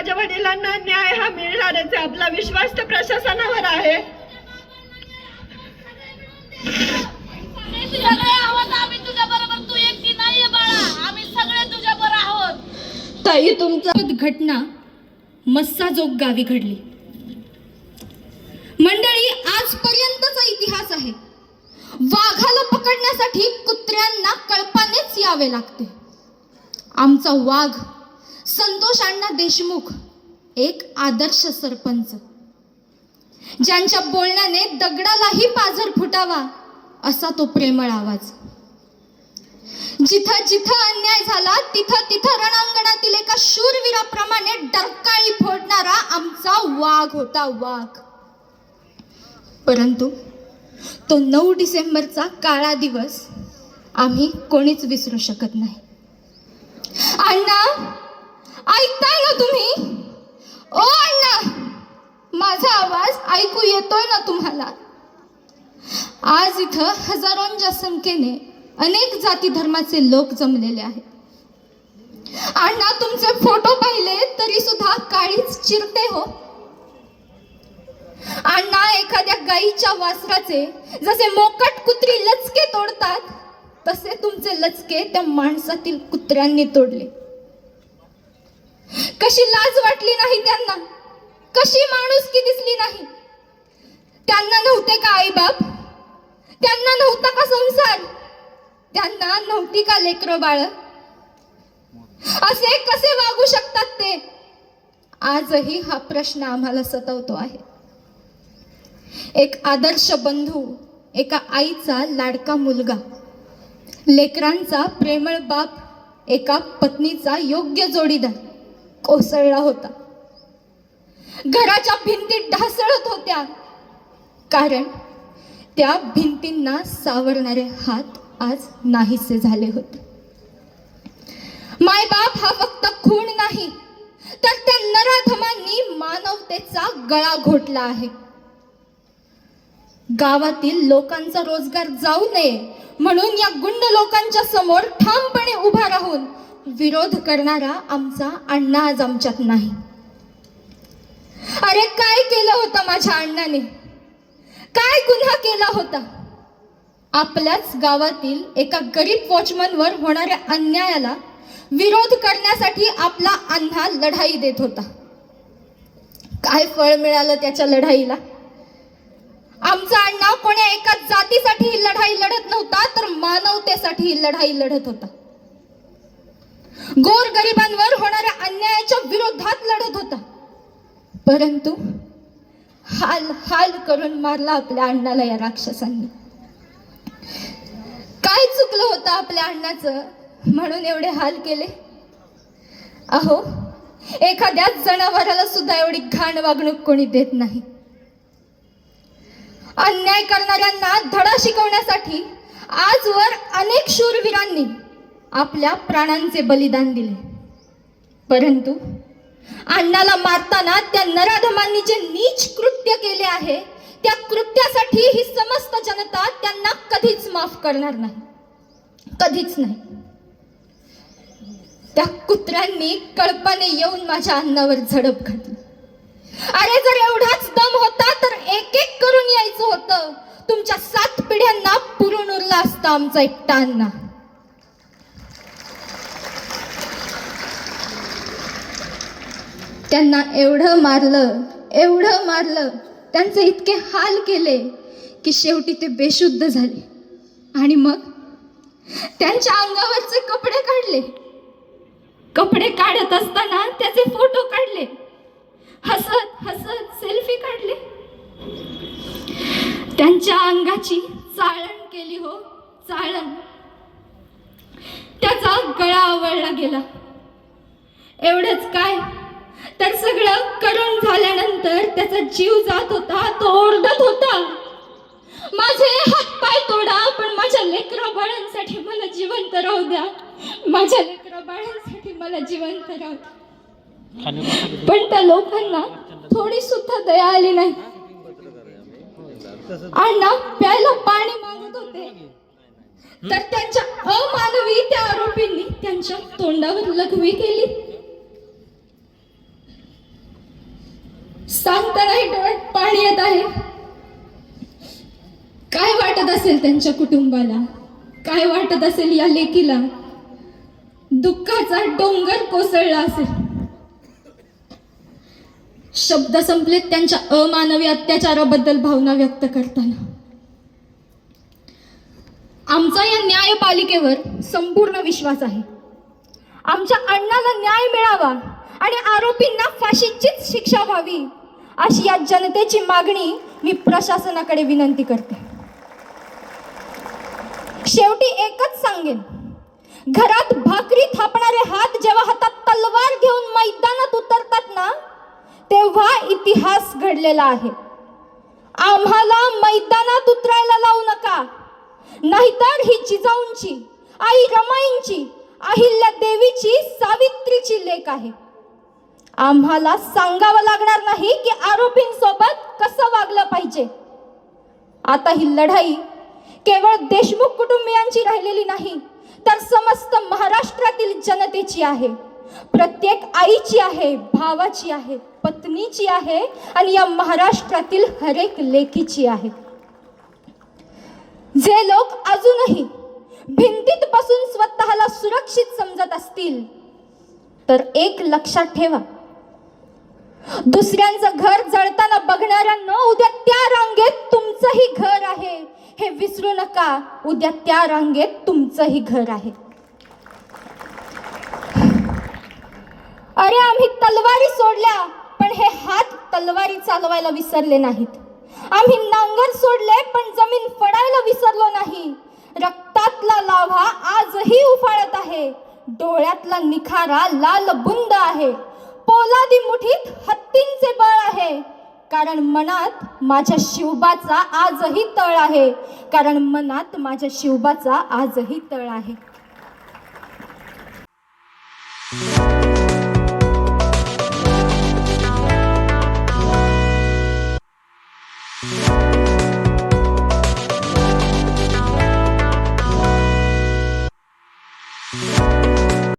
माझ्या वडिलांना न्याय हा मिळणारच आहे. आपला विश्वास तर प्रशासनावर आहे. ताई तुमचं घटना मस्साजोग गावी घडली. मंडळी आजपर्यंतचा इतिहास आहे. वाघाला पकडण्यासाठी कुत्र्यांना कळपानेच यावे लागते. आमचा वाघ संतोष अण्णा देशमुख एक आदर्श सरपंच. ज्यांच्या बोलण्याने दगडालाही पाझर फुटावा असा तो प्रेमळ आवाज. जिथं जिथं अन्याय झाला तिथं तिथं रणांगणातील एका शूरवीराप्रमाणे डरकाळी फोडणारा आमचा वाघ होता वाघ. परंतु तो नऊ डिसेंबरचा काळा दिवस आम्ही कोणीच विसरू शकत नाही. अण्णा ऐकताय ना तुम्ही? ओ अण्णा माझा आवाज ऐकू येतोय ना तुम्हाला? आज इथं हजारोंच्या संख्येने अनेक जाती धर्माचे लोक जमलेले आहेत. अण्णा तुमचे फोटो पाहिले तरी सुद्धा काळीच चिरते हो. अण्णा एखाद्या गाईच्या वासराचे जसे मोकट कुत्री लचके तोडतात तसे तुमचे लचके त्या माणसातील कुत्र्यांनी तोडले. कशी लाज वाटली नाही त्यांना? कशी माणुसकी दिसली नाही? त्यांना नव्हते का आई बाप त्यांना नव्हता का संसार? त्यांना नव्हती का लेकर बाळ? असे कसे वागू शकतात ते? आजही हा प्रश्न आम्हाला सतवतो आहे. एक आदर्श बंधू एका आईचा लाडका मुलगा लेकरांचा प्रेमळ बाप एका पत्नीचा योग्य जोडीदार. कोसळला होता. घराच्या भिंती ढासळत होत्या. कारण त्या भिंतींना सावरणारे हात आज नाहीसे झाले होते. मायबाप हा फक्त खून नाही तर त्या नराधमांनी मानवतेचा गळा घोटला आहे. गावातील लोकांचा रोजगार जाऊ नये म्हणून या गुंड लोकांच्या समोर ठामपणे उभा राहून विरोध करणारा आमचा अण्णा आज आमच्यात नाही. अरे काय केलं होतं माझ्या अण्णाने? काय गुन्हा केला होता? आपल्याच गावातील एका गरीब वॉचमनवर होणाऱ्या अन्यायाला विरोध करण्यासाठी आपला अण्णा लढाई देत होता. काय फळ मिळालं त्याच्या लढाईला? आमचा अण्णा कोण्या एका जातीसाठी ही लढाई लढत नव्हता तर मानवतेसाठी ही लढाई लढत होता. गोर गरिबांवर होणाऱ्या अन्यायाच्या विरोधात लढत होता. परंतु हाल हाल करून मारला आपल्या अण्णाला या राक्षसांनी. काय चुकलं होतं आपल्या अण्णाचं? म्हणून एवढे हाल केले? अहो एखाद्या जनावराला सुद्धा एवढी घाण वागणूक कोणी देत नाही. अन्याय करणाऱ्यांना धडा शिकवण्यासाठी आजवर अनेक शूरवीरांनी आपल्या प्राणांचे बलिदान दिले. परंतु अण्णाला मारताना त्या नराधमांनी जे नीच कृत्य केले आहे. त्या कृत्यासाठी ही समस्त जनता त्यांना कधीच माफ करणार नाही. कधीच नाही. त्या कुत्र्यांनी कळपाने येऊन माझ्या अन्नावर झडप घातली. अरे जर एवढाच दम होता तर एक एक करून यायचं होतं. तुमच्या सात पिढ्यांना पुरून उरला असता आमचा एकटा अण्णा. त्यांना एवढं मारलं एवढं मारलं त्यांचे इतके हाल केले की शेवटी ते बेशुद्ध झाले. आणि मग त्यांच्या अंगावरचे कपडे काढले. कपडे काढत असताना त्याचे फोटो काढले. हसत हसत सेल्फी काढले. त्यांच्या अंगाची चाळण केली हो चाळण. त्याचा गळा आवळला गेला. एवढंच काय? तर सगळं करून झाल्यानंतर त्याचा जीव जात होता तो ओरडत होता. माझे हात पाय तोडा पण माझ्या लेकरा बाळांसाठी मला जिवंत राहू द्या. माझ्या लेकरा बाळांसाठी मला जिवंत राहू द्या. पण त्या लोकांना थोडी सुद्धा दया आली नाही. अण्णा प्यायला पाणी मागत होते. तर त्यांच्या अमानवी त्या आरोपींनी त्यांच्या तोंडावर लघवी केली. सांगतानाही डोळ्यात पाणी येत आहे. काय वाटत असेल त्यांच्या कुटुंबाला? काय वाटत असेल या लेकीला? दुःखाचा डोंगर कोसळला असेल. शब्द संपलेत त्यांच्या अमानवी अत्याचाराबद्दल भावना व्यक्त करताना. आमचा या न्यायपालिकेवर संपूर्ण विश्वास आहे. आमच्या अण्णाला न्याय मिळावा आणि आरोपींना फाशीचीच शिक्षा व्हावी. अशी या जनतेची मागणी मी प्रशासनाकडे विनंती करते. शेवटी एकच सांगेन. घरात भाकरी थापणारे हात जेव्हा हातात तलवार घेऊन मैदानात उतरतात ना तेव्हा इतिहास घडलेला आहे. आम्हाला मैदानात उतरायला लावू नका. नाहीतर ही जिजाऊंची आई रमाईंची अहिल्या देवीची सावित्रीची लेख आहे. आम्हाला सांगावं लागणार नाही की आरोपींसोबत कसं वागलं पाहिजे. आता ही लढाई केवळ देशमुख कुटुंबियांची राहिलेली नाही तर समस्त महाराष्ट्रातील जनतेची आहे. प्रत्येक आईची आहे भावाची आहे पत्नीची आहे आणि या महाराष्ट्रातील हरेक लेकीची आहे. जे लोक अजूनही भिंतीत बसून स्वतःला सुरक्षित समजत असतील तर एक लक्षात ठेवा. दुसऱ्यांचं घर जळताना बघणाऱ्या न उद्या त्या रांगेत तुमचंही घर आहे. हे विसरू नका. उद्या त्या रांगेत तुमचंही घर आहे. अरे आम्ही तलवारी सोडल्या पण हे हात तलवारी चालवायला विसरले नाहीत. आम्ही नांगर सोडले पण जमीन फडायला विसरलो नाही. रक्तातला लाव्हा आजही उफाळत आहे. डोळ्यातला निखारा लाल बुंद आहे पोलादी मुठीत हत्तींचे बळ आहे कारण मनात माझ्या शिवबाचा आजही तळ आहे. कारण मनात माझ्या शिवबाचा आजही तळ आहे.